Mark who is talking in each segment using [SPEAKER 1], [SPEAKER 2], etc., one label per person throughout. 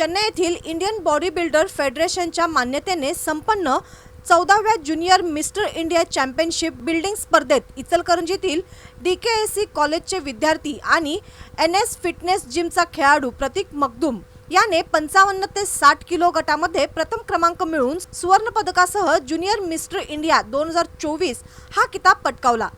[SPEAKER 1] चेन्नई येथील Indian body builder फेडरेशनच्या मान्यतेने संपन्न चौदाव्या junior mister India championship building स्पर्धेत इचलकरंजीतील डी के एस सी कॉलेजचे विद्यार्थी आणि एन एस फिटनेस जिमचा खेळाडू प्रतीक मखदूम याने पंचावन्न ते साठ किलो गटामध्ये प्रथम क्रमांक मिळवून सुवर्णपदकासह ज्युनियर मिस्टर इंडिया दोन हजार चोवीस हा किताब पटकावला.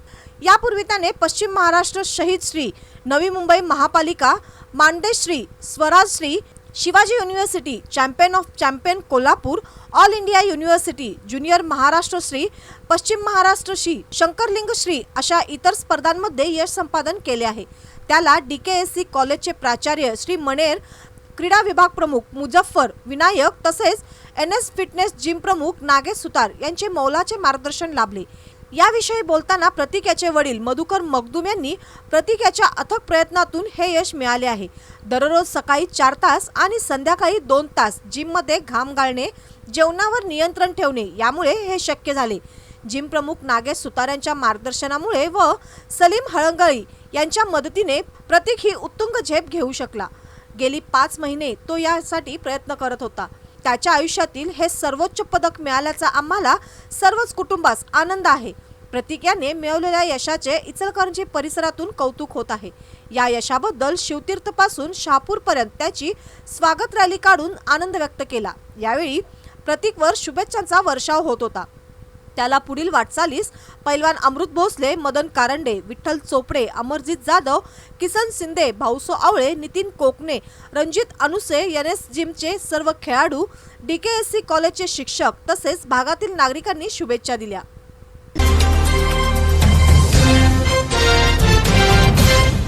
[SPEAKER 1] यापूर्वी त्याने पश्चिम महाराष्ट्र शहीद श्री नवी मुंबई महापालिका मांडेश्री स्वराजश्री Shivaji university champion of champion Kolhapur all India university junior Maharashtra Shri Paschim Maharashtra Shri शंकरलिंग Shri अशा इतर स्पर्धांमध्ये यश संपादन केले आहे. त्याला डी के एस सी कॉलेजचे प्राचार्य श्री मणेर क्रीडा विभाग प्रमुख मुजफ्फर विनायक तसेच एन एस फिटनेस जिम प्रमुख नागेश सुतार यांचे मौलाचे मार्गदर्शन लाभले. याविषयी बोलताना प्रतीक याचे वडील मधुकर मगदूम यांनी प्रतीक याच्या अथक प्रयत्नातून हे यश मिळाले आहे. दररोज सकाळी चार तास आणि संध्याकाळी दोन तास जिममध्ये घाम गाळणे जेवणावर नियंत्रण ठेवणे यामुळे हे शक्य झाले. जिम प्रमुख नागेश सुतारांच्या मार्गदर्शनामुळे व सलीम हळंगळी यांच्या मदतीने प्रतीक ही उत्तुंग झेप घेऊ शकला. गेली पाच महिने तो यासाठी प्रयत्न करत होता. त्याच्या आयुष्यातील हे सर्वोच्च पदक मिळाल्याचा आम्हाला सर्वच कुटुंबास आनंद आहे. प्रतीक याने मिळवलेल्या यशाचे इचलकरंजी परिसरातून कौतुक होत आहे. या यशाबद्दल शिवतीर्थपासून शहापूरपर्यंत त्याची स्वागत रॅली काढून आनंद व्यक्त केला. यावेळी प्रतीकवर शुभेच्छांचा वर्षाव होत होता. त्याला पुढील वाटचालीस पैलवान अमृत भोसले मदन कारंडे विठ्ठल चोपडे अमरजित जाधव किसन शिंदे भाऊसो आवळे नितीन कोकणे रणजित अनुसे एन एस जिमचे सर्व खेळाडू डी के एस सी कॉलेजचे शिक्षक तसेच भागातील नागरिकांनी शुभेच्छा दिल्या.